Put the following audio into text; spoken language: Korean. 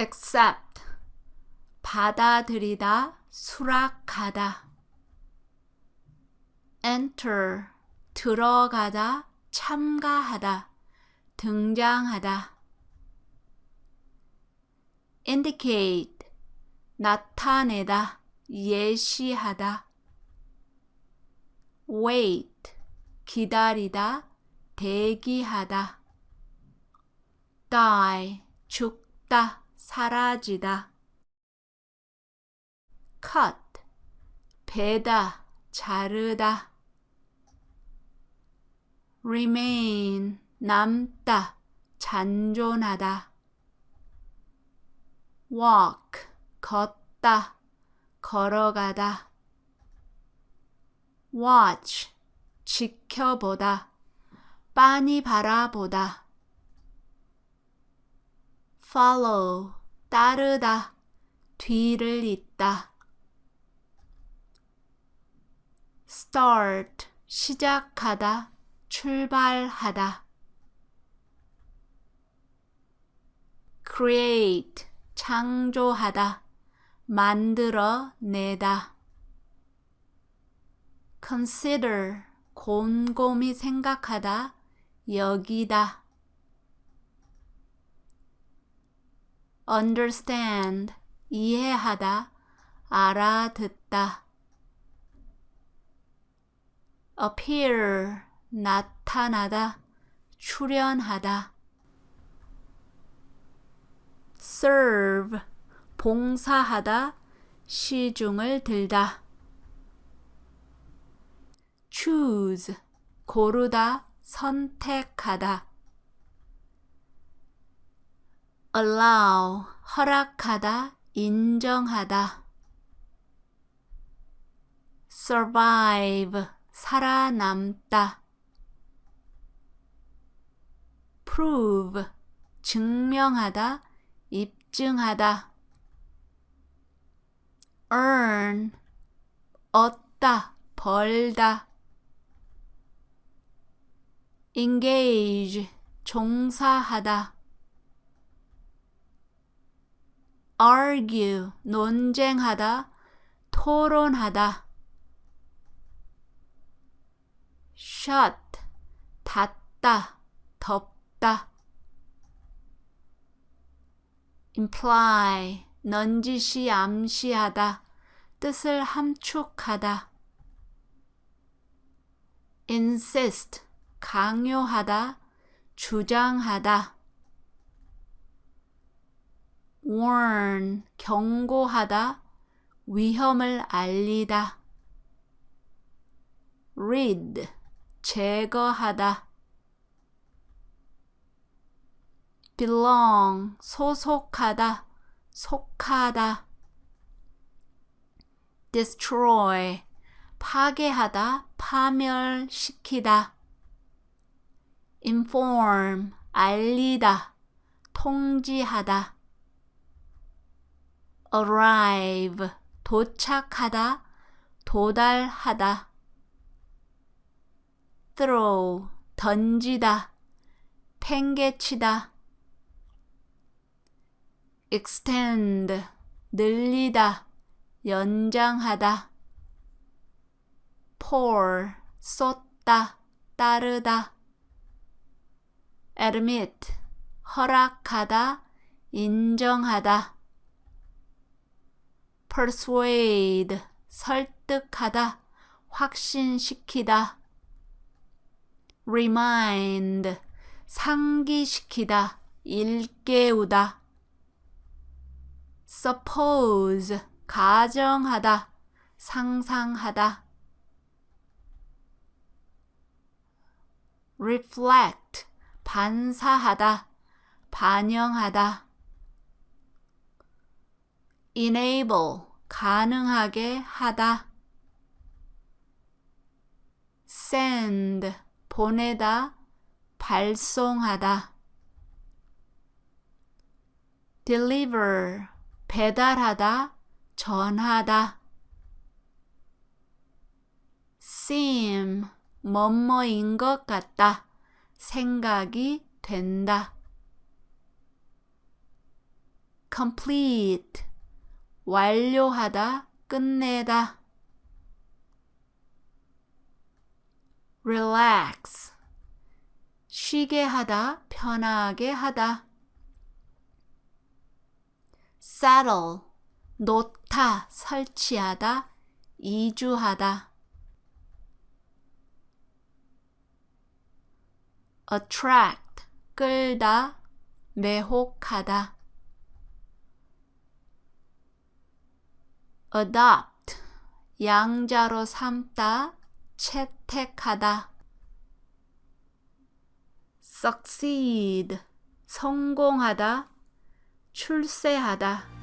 accept. 받아들이다 수락하다. enter. 들어가다 참가하다 등장하다. indicate. 나타내다 예시하다. wait. 기다리다 대기하다. die. 죽다 사라지다. cut 베다 자르다. remain 남다 잔존하다. walk 걷다 걸어가다. watch 지켜보다. 빤히 바라보다. follow 따르다. 뒤를 잇다. start 시작하다 출발하다. create 창조하다. 만들어 내다. consider 곰곰이 생각하다. 여기다 understand 이해하다 알아듣다. appear 나타나다 출연하다. serve 봉사하다 시중을 들다. choose 고르다 선택하다 allow 허락하다 인정하다. survive 살아남다. prove 증명하다 입증하다. earn 얻다 벌다. engage 종사하다 argue 논쟁하다 토론하다. shut 닫다 덮다. imply 넌지시 암시하다. 뜻을 함축하다. insist 강요하다 주장하다 warn 경고하다 위험을 알리다. rid 제거하다. belong 소속하다 속하다. destroy 파괴하다 파멸시키다. inform 알리다 통지하다 arrive. 도착하다 도달하다. throw. 던지다 팽개치다. extend. 늘리다 연장하다. pour. 쏟다 따르다. admit. 허락하다 인정하다 persuade 설득하다 확신시키다. remind 상기시키다 일깨우다. suppose 가정하다 상상하다. reflect 반사하다 반영하다 enable 가능하게 하다. send 보내다 발송하다. deliver 배달하다 전하다. seem 뭐뭐인 것 같다. 생각이 된다. complete 완료하다 끝내다. Relax. 쉬게 하다 편하게 하다. Settle. 놓다 설치하다 이주하다. Attract. 끌다 매혹하다 adopt. 양자로 삼다. 채택하다. Succeed. 성공하다. 출세하다